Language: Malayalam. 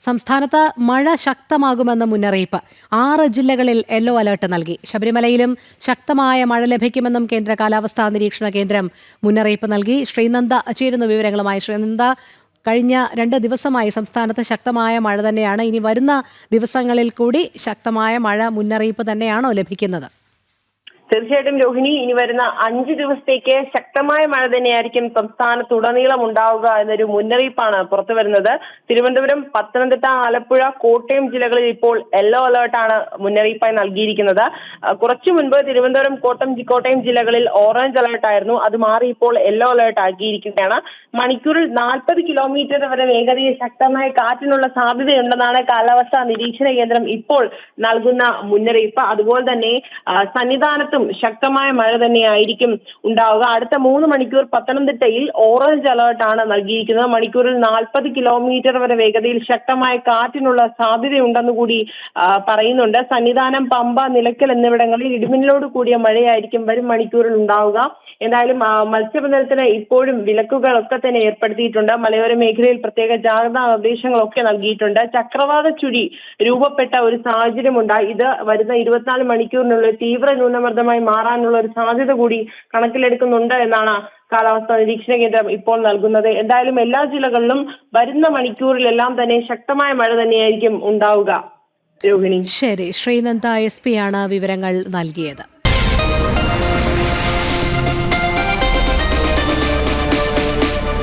സംസ്ഥാനത്ത് മഴ ശക്തമാകുമെന്ന മുന്നറിയിപ്പ് ആറ് ജില്ലകളിൽ യെല്ലോ അലർട്ട് നൽകി. ശബരിമലയിലും ശക്തമായ മഴ ലഭിക്കുമെന്നും കേന്ദ്ര കാലാവസ്ഥാ നിരീക്ഷണ കേന്ദ്രം മുന്നറിയിപ്പ് നൽകി. ശ്രീനന്ദ ചേരുന്ന വിവരങ്ങളുമായി ശ്രീനന്ദ കഴിഞ്ഞ രണ്ട് ദിവസമായി സംസ്ഥാനത്ത് ശക്തമായ മഴ തന്നെയാണ്. ഇനി വരുന്ന ദിവസങ്ങളിൽ കൂടി ശക്തമായ മഴ മുന്നറിയിപ്പ് തന്നെയാണോ ലഭിക്കുന്നത്? തീർച്ചയായിട്ടും രോഹിണി ഇനി വരുന്ന അഞ്ച് ദിവസത്തേക്ക് ശക്തമായ മഴ തന്നെയായിരിക്കും സംസ്ഥാനത്തുടനീളം ഉണ്ടാവുക എന്നൊരു മുന്നറിയിപ്പാണ് പുറത്തു വരുന്നത്. തിരുവനന്തപുരം പത്തനംതിട്ട ആലപ്പുഴ കോട്ടയം ജില്ലകളിൽ ഇപ്പോൾ യെല്ലോ അലേർട്ടാണ് മുന്നറിയിപ്പായി നൽകിയിരിക്കുന്നത്. കുറച്ചു മുൻപ് തിരുവനന്തപുരം കോട്ടയം കോട്ടയം ജില്ലകളിൽ ഓറഞ്ച് അലേർട്ട് ആയിരുന്നു. അത് മാറി ഇപ്പോൾ യെല്ലോ അലേർട്ട് ആക്കിയിരിക്കുകയാണ്. മണിക്കൂറിൽ നാൽപ്പത് കിലോമീറ്റർ വരെ വേഗതയിൽ ശക്തമായ കാറ്റിനുള്ള സാധ്യതയുണ്ടെന്നാണ് കാലാവസ്ഥാ നിരീക്ഷണ കേന്ദ്രം ഇപ്പോൾ നൽകുന്ന മുന്നറിയിപ്പ്. അതുപോലെ തന്നെ ആ, സന്നിധാനത്തും ശക്തമായ മഴ തന്നെയായിരിക്കും ഉണ്ടാവുക. അടുത്ത മൂന്ന് മണിക്കൂർ പത്തനംതിട്ടയിൽ ഓറഞ്ച് അലേർട്ടാണ് നൽകിയിരിക്കുന്നത്. മണിക്കൂറിൽ നാൽപ്പത് കിലോമീറ്റർ വരെ വേഗതയിൽ ശക്തമായ കാറ്റിനുള്ള സാധ്യതയുണ്ടെന്ന് കൂടി പറയുന്നുണ്ട്. സന്നിധാനം പമ്പ നിലയ്ക്കൽ എന്നിവിടങ്ങളിൽ ഇടിമിന്നലോട് കൂടിയ മഴയായിരിക്കും വരും മണിക്കൂറിൽ ഉണ്ടാവുക. എന്തായാലും മത്സ്യബന്ധനത്തിന് ഇപ്പോഴും വിലക്കുകളൊക്കെ തന്നെ ഏർപ്പെടുത്തിയിട്ടുണ്ട്. മലയോര മേഖലയിൽ പ്രത്യേക ജാഗ്രതാ നിർദ്ദേശങ്ങളൊക്കെ നൽകിയിട്ടുണ്ട്. ചക്രവാത ചുഴി രൂപപ്പെട്ട ഒരു സാഹചര്യമുണ്ടായി. ഇത് വരുന്ന ഇരുപത്തിനാല് മണിക്കൂറിനുള്ളിൽ തീവ്ര ന്യൂനമർദ്ദമായി മാറാനുള്ള ഒരു സാധ്യത കൂടി കണക്കിലെടുക്കുന്നുണ്ട് എന്നാണ് കാലാവസ്ഥാ നിരീക്ഷണ കേന്ദ്രം ഇപ്പോൾ നൽകുന്നത്. എന്തായാലും എല്ലാ ജില്ലകളിലും വരുന്ന മണിക്കൂറിലെല്ലാം തന്നെ ശക്തമായ മഴ തന്നെയായിരിക്കും ഉണ്ടാവുക. രോഹിണി. ശരി. ശ്രീനന്ദ എസ് ആണ് വിവരങ്ങൾ നൽകിയത്.